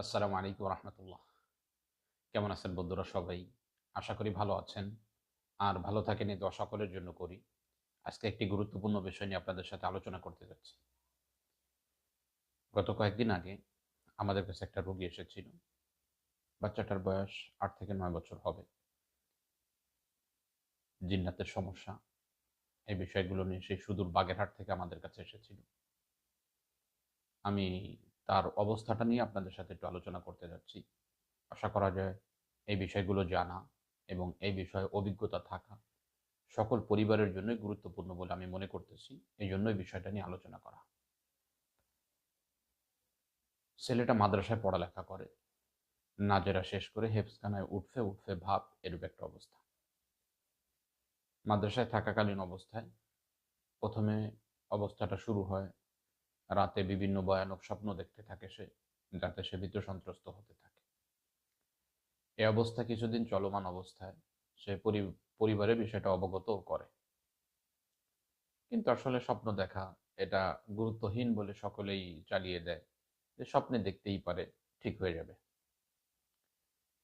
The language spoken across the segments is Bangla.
আসসালামু আলাইকুম রহমতুল্লাহ। কেমন আছেন বন্ধুরা সবাই? আশা করি ভালো আছেন। আর ভালো থাকেন এই দোয়া সকলের জন্য করি। আজকে একটি গুরুত্বপূর্ণ বিষয় নিয়ে আপনাদের সাথে আলোচনা করতে যাচ্ছি। গত কয়েকদিন আগে আমাদের কাছে একটা রোগী এসেছিল। বাচ্চাটার বয়স আট থেকে নয় বছর হবে। জিন্নাতের সমস্যা। এই বিষয়গুলো নিয়ে সেই সুদূর বাগেরহাট থেকে আমাদের কাছে এসেছিল। আমি তার অবস্থাটা নিয়ে আপনাদের সাথে একটু আলোচনা করতে যাচ্ছি। আশা করা যায় এই বিষয়গুলো জানা এবং এই বিষয়ে অভিজ্ঞতা থাকা সকল পরিবারের জন্যই গুরুত্বপূর্ণ বলে আমি মনে করতেছি। এই জন্যই বিষয়টা নিয়ে আলোচনা করা। ছেলেটা মাদ্রাসায় পড়ালেখা করে। নাজেরা শেষ করে হেফসখানায় উঠফে উঠফে ভাব, এরূপ একটা অবস্থা। মাদ্রাসায় থাকাকালীন অবস্থায় প্রথমে অবস্থাটা শুরু হয় রাতে বিভিন্ন ভয়ানক স্বপ্ন দেখতে থাকে সে, যাতে সে ভীত সন্ত্রস্ত হতে থাকে। এ অবস্থা কিছুদিন চলমান অবস্থায় সে পরিবারের বিষয়টা অবগতও করে। কিন্তু আসলে স্বপ্ন দেখা এটা গুরুত্বহীন বলে সকলেই চালিয়ে দেয় যে স্বপ্নে দেখতেই পারে, ঠিক হয়ে যাবে।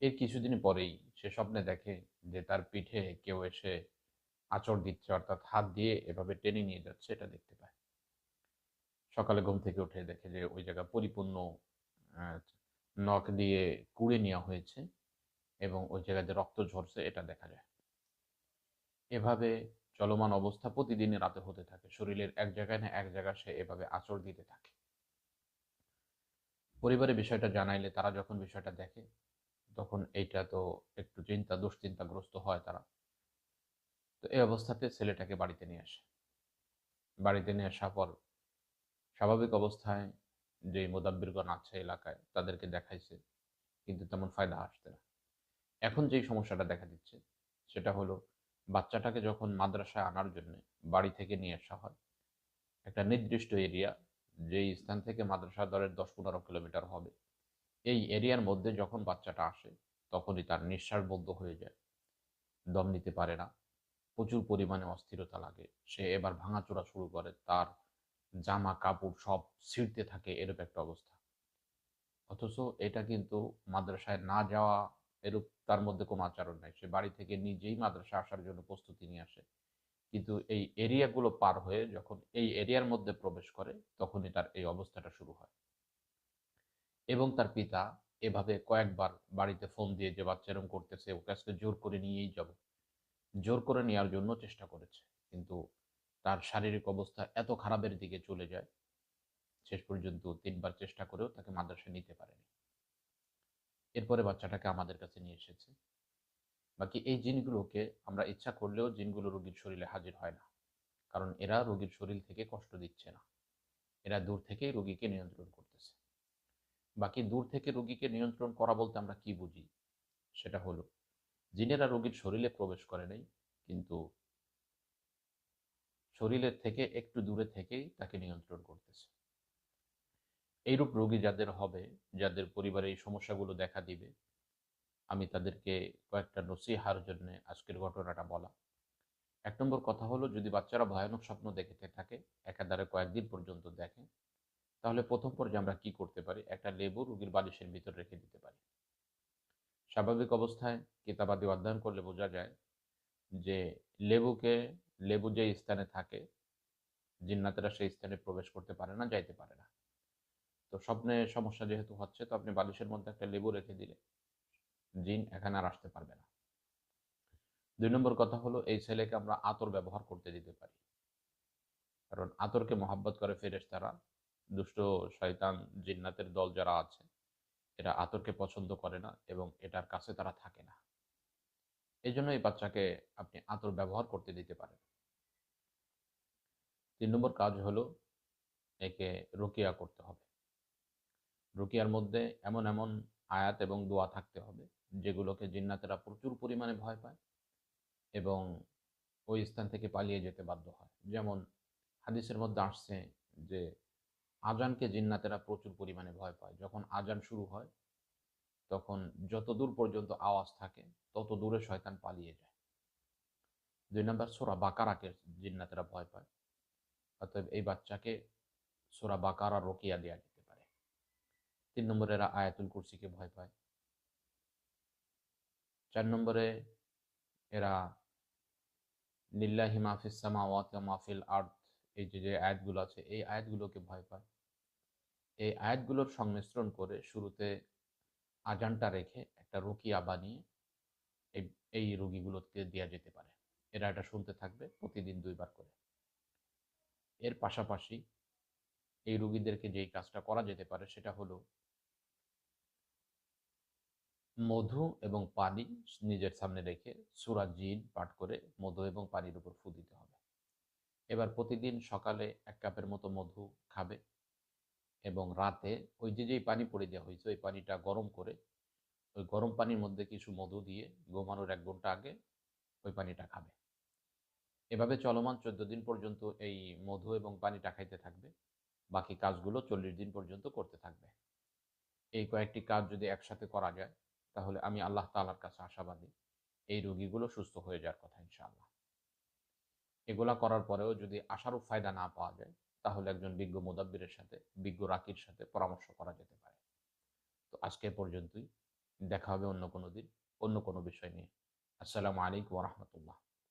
এর কিছুদিন পরেই সে স্বপ্নে দেখে যে তার পিঠে কেউ এসে আচর দিচ্ছে, অর্থাৎ হাত দিয়ে এভাবে টেনে নিয়ে যাচ্ছে, এটা দেখতে পায়। সকালে ঘুম থেকে উঠে দেখে যে ওই জায়গা পরিপূর্ণ নখ দিয়ে কুড়ে নেওয়া হয়েছে এবং ওই জায়গায় যে রক্ত ঝরছে, এটা দেখা যায়। এভাবে চলমান অবস্থা প্রতিদিনই রাতে হতে থাকে। শরীরের এক জায়গায় না এক জায়গায় সে এভাবে আচর দিতে থাকে। পরিবারে বিষয়টা জানাইলে তারা যখন বিষয়টা দেখে, তখন এইটা তো একটু চিন্তা, দুশ্চিন্তাগ্রস্ত হয় তারা। তো এই অবস্থাতে ছেলেটাকে বাড়িতে নিয়ে আসে। বাড়িতে নিয়ে আসার পর স্বাভাবিক অবস্থায় যে মোদাব্বিরগণ আছে এলাকায় তাদেরকে দেখাইছে, কিন্তু তেমন ফায়দা আসছে না। এখন যেই সমস্যাটা দেখা দিচ্ছে, সেটা হলো বাচ্চাটাকে যখন মাদ্রাসায় আনার জন্য বাড়ি থেকে নিয়ে আসা হয়, একটা নির্দিষ্ট এরিয়া যেই স্থান থেকে মাদ্রাসা দরের দশ পনেরো কিলোমিটার হবে, এই এরিয়ার মধ্যে যখন বাচ্চাটা আসে, তখনই তার নিঃশ্বাস বদ্ধ হয়ে যায়, দম নিতে পারে না, প্রচুর পরিমাণে অস্থিরতা লাগে, সে এবার ভাঙাচোরা শুরু করে তার জামা কাপড় সব ছিঁড়তে থাকে এরূপ একটা অবস্থা। অথচ এটা কিন্তু মাদ্রাসায় না যাওয়া এরূপ তার মধ্যে কোনো আচরণ নাই। সে বাড়ি থেকে নিজেই মাদ্রাসা আসার জন্য প্রস্তুতি নিয়ে আসে। কিন্তু এই এরিয়াগুলো পার হয়ে যখন এই এরিয়ার মধ্যে প্রবেশ করে, তখনই তার এই অবস্থাটা শুরু হয়। এবং তার পিতা এভাবে কয়েকবার বাড়িতে ফোন দিয়ে যে বাচ্চা এরম করতেছে, ওকে আজকে জোর করে নিয়েই যাব। জোর করে নেওয়ার জন্য চেষ্টা করেছে। কিন্তু তার শারীরিক অবস্থা এত খারাপের দিকে চলে যায়, শেষ পর্যন্ত তিনবার চেষ্টা করেও তাকে মাদ্রাসায় নিতে পারেনি। এরপরে বাচ্চাটাকে আমাদের কাছে নিয়ে এসেছে। বাকি এই জিনগুলোকে আমরা ইচ্ছা করলেও জিনগুলো রোগীর শরীরে হাজির হয় না, কারণ এরা রোগীর শরীর থেকে কষ্ট দিচ্ছে না। এরা দূর থেকেই রোগীকে নিয়ন্ত্রণ করতেছে। বাকি দূর থেকে রোগীকে নিয়ন্ত্রণ করা বলতে আমরা কি বুঝি? সেটা হলো, জিনেরা রোগীর শরীরে প্রবেশ করে নেই, কিন্তু শরীরের থেকে একটু দূরে থেকেই তাকে নিয়ন্ত্রণ করতেছে। এইরূপ রোগী যাদের হবে, যাদের পরিবারে এই সমস্যাগুলো দেখা দিবে, আমি তাদেরকে কয়েকটা নসিহার জন্য আজকের ঘটনাটা বলা। এক নম্বর কথা হলো, যদি বাচ্চারা ভয়ানক স্বপ্ন দেখতে থাকে, একাধারে কয়েকদিন পর্যন্ত দেখে, তাহলে প্রথম পর্যায়ে আমরা কি করতে পারি? একটা লেবু রোগীর বালিশের ভিতর রেখে দিতে পারি। স্বাভাবিক অবস্থায় কিতাবাদি অধ্যয়ন করলে বোঝা যায় যে লেবুকে লেবু যে স্থানে থাকে, জিন্নাতেরা সেই স্থানে প্রবেশ করতে পারে না, যাইতে পারে না। তো স্বপ্নে সমস্যা যেহেতু হচ্ছে, তো আপনি বালিশের মধ্যে একটা লেবু রেখে দিলে জিন এখানে আর আসতে পারবে না। দুই নম্বর কথা হলো, এই ছেলেকে আমরা আতর ব্যবহার করতে দিতে পারি। কারণ আতরকে মহাব্বত করে ফেরেস তারা দুষ্ট শয়তান, জিন্নাতের দল যারা আছে, এরা আতরকে পছন্দ করে না এবং এটার কাছে তারা থাকে না। এই জন্য এই বাচ্চাকে আপনি আতর ব্যবহার করতে দিতে পারেন। তিন নম্বর কাজ হলো একে রুকিয়া করতে হবে। রুকিয়ার মধ্যে এমন এমন আয়াত এবং দোয়া থাকতে হবে, যেগুলোকে জিন্নাতেরা প্রচুর পরিমাণে ভয় পায় এবং ওই স্থান থেকে পালিয়ে যেতে বাধ্য হয়। যেমন হাদিসের মধ্যে আসছে যে আজানকে জিন্নাতেরা প্রচুর পরিমাণে ভয় পায়। যখন আজান শুরু হয় তখন যত দূর পর্যন্ত আওয়াজ থাকে, তত দূরে শয়তান পালিয়ে যায়। দুই নম্বর সোরা বাকারাকে জিন্নাতেরা ভয় পায়। অতএব এই বাচ্চাকে সোরা বাকারা রকিয়া দেওয়া যেতে পারে। তিন নম্বরে এরা আয়াতুল কুরসিকে ভয় পায়। চার নম্বরে এরা লিল্লাহি মাহফিস সামাওয়াত আর্থ এই যে যে আয়াতগুলো আছে, এই আয়াতগুলোকে ভয় পায়। এই আয়াতগুলোর সংমিশ্রণ করে শুরুতে আজানটা রেখে একটা রুকিয়া বানিয়ে এই এই রুগীগুলোকে দেওয়া যেতে পারে। এরা এটা শুনতে থাকবে প্রতিদিন দুইবার করে। এর পাশাপাশি এই রুগীদেরকে যেই কাজটা করা যেতে পারে সেটা হলো মধু এবং পানি নিজের সামনে রেখে সুরা জিন পাঠ করে মধু এবং পানির উপর ফু দিতে হবে। এবার প্রতিদিন সকালে এক কাপের মতো মধু খাবে। এবং রাতে ওই যে, যেই পানি পড়ে দেওয়া হয়েছে, ওই পানিটা গরম করে, ওই গরম পানির মধ্যে কিছু মধু দিয়ে ঘুমানোর এক ঘণ্টা আগে ওই পানিটা খাবে। এভাবে চলমান চোদ্দ দিন পর্যন্ত এই মধু এবং পানিটা খাইতে থাকবে। বাকি কাজগুলো চল্লিশ দিন পর্যন্ত করতে থাকবে। এই কয়েকটি কাজ যদি একসাথে করা যায়, তাহলে আমি আল্লাহ তালার কাছে আশাবাদী এই রোগীগুলো সুস্থ হয়ে যাওয়ার কথা ইনশাআল্লাহ। এগুলা করার পরেও যদি আশারও ফায়দা না পাওয়া যায় তাহলে একজন বিজ্ঞ মোদাব্বিরের সাথে, বিজ্ঞ রাকির সাথে পরামর্শ করা যেতে পারে। তো আজকে পর্যন্তই। দেখা হবে অন্য কোনো দিন, অন্য কোনো বিষয় নিয়ে। আসসালামু আলাইকুম রহমতুল্লাহ।